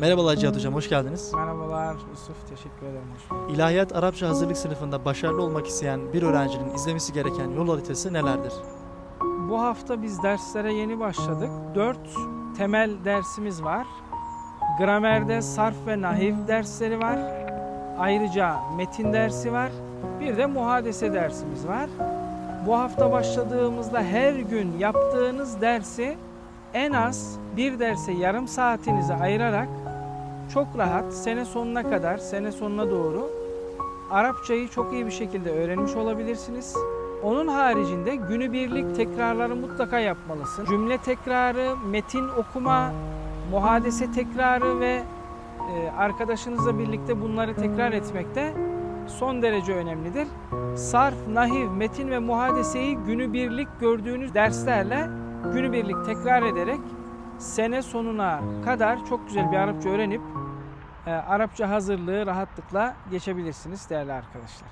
Merhabalar Cihat Hocam, hoş geldiniz. Merhabalar Yusuf, teşekkür ederim. Hoş bulduk. İlahiyat Arapça hazırlık sınıfında başarılı olmak isteyen bir öğrencinin izlemesi gereken yol haritası nelerdir? Bu hafta biz derslere yeni başladık. Dört temel dersimiz var. Gramerde sarf ve nahiv dersleri var. Ayrıca metin dersi var. Bir de muhadese dersimiz var. Bu hafta başladığımızda her gün yaptığınız dersi en az bir derse yarım saatinizi ayırarak çok rahat sene sonuna kadar, sene sonuna doğru Arapçayı çok iyi bir şekilde öğrenmiş olabilirsiniz. Onun haricinde günübirlik tekrarları mutlaka yapmalısın. Cümle tekrarı, metin okuma, muhadese tekrarı ve e, arkadaşınızla birlikte bunları tekrar etmekte son derece önemlidir. Sarf, nahiv, metin ve muhadeseyi günübirlik gördüğünüz derslerle günübirlik tekrar ederek sene sonuna kadar çok güzel bir Arapça öğrenip e, Arapça hazırlığı rahatlıkla geçebilirsiniz değerli arkadaşlar.